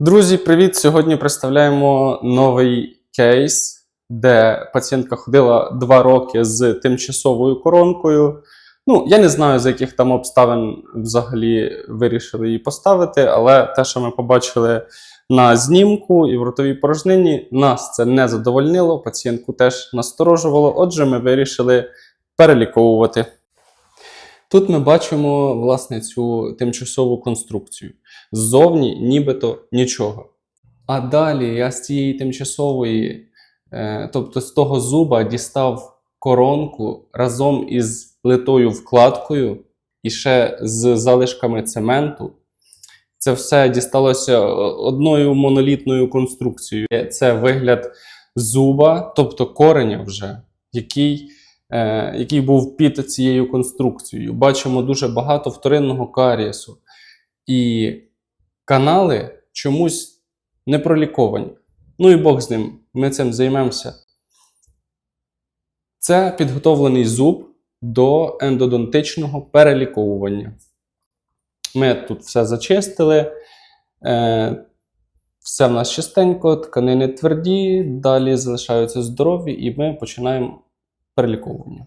Друзі, привіт! Сьогодні представляємо новий кейс, де пацієнтка ходила два роки з тимчасовою коронкою. Ну, я не знаю, з яких там обставин взагалі вирішили її поставити, але те, що ми побачили на знімку і в ротовій порожнині, нас це не задовольнило, пацієнтку теж насторожувало. Отже, ми вирішили переліковувати. Тут ми бачимо власне цю тимчасову конструкцію. Ззовні нібито нічого. А далі я з цієї тимчасової, е, тобто з того зуба, дістав коронку разом із литою вкладкою і ще з залишками цементу. Це все дісталося одною монолітною конструкцією. Це вигляд зуба, тобто кореня вже, який, який був під цією конструкцією. Бачимо дуже багато вторинного карієсу. І канали чомусь не проліковані. Ну і Бог з ним, ми цим займемося. Це підготовлений зуб до ендодонтичного переліковування. Ми тут все зачистили. Е, все в нас чистенько, тканини тверді, далі залишаються здорові, і ми починаємо переліковування.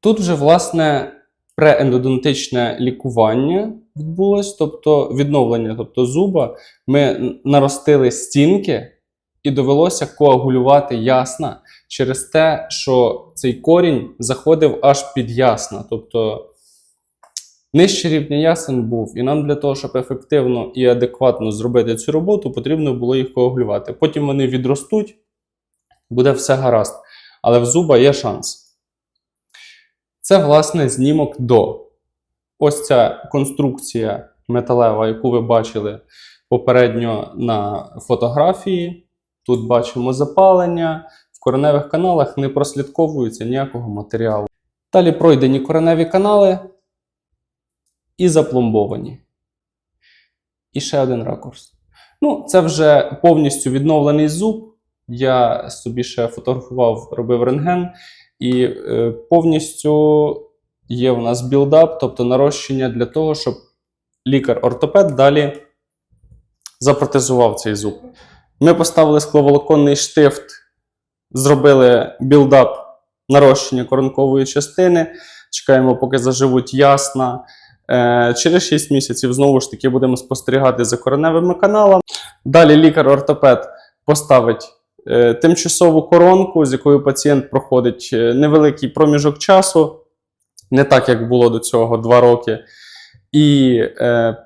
Тут вже, власне, преендодонтичне лікування відбулось, тобто відновлення тобто зуба. Ми наростили стінки і довелося коагулювати ясна через те, що цей корінь заходив аж під ясна. Тобто нижче рівня ясен був, і нам для того, щоб ефективно і адекватно зробити цю роботу, потрібно було їх коагулювати. Потім вони відростуть, буде все гаразд. Але в зуба є шанс. Це, власне, знімок до. Ось ця конструкція металева, яку ви бачили попередньо на фотографії. Тут бачимо запалення. В кореневих каналах не прослідковується ніякого матеріалу. Далі пройдені кореневі канали і запломбовані. І ще один ракурс. Ну, це вже повністю відновлений зуб. Я собі ще фотографував, робив рентген. І е, повністю є у нас білдап, тобто нарощення для того, щоб лікар-ортопед далі запротезував цей зуб. Ми поставили скловолоконний штифт, зробили білдап нарощення коронкової частини. Чекаємо, поки заживуть ясна. Е, через 6 місяців знову ж таки будемо спостерігати за кореневими каналами. Далі лікар-ортопед поставить тимчасову коронку, з якою пацієнт проходить е, невеликий проміжок часу, не так, як було до цього 2 роки. І е,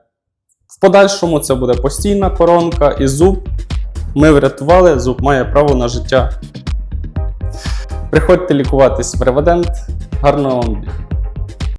в подальшому це буде постійна коронка і зуб. Ми врятували, зуб має право на життя. Приходьте лікуватись в Реведент. Гарного вам дня!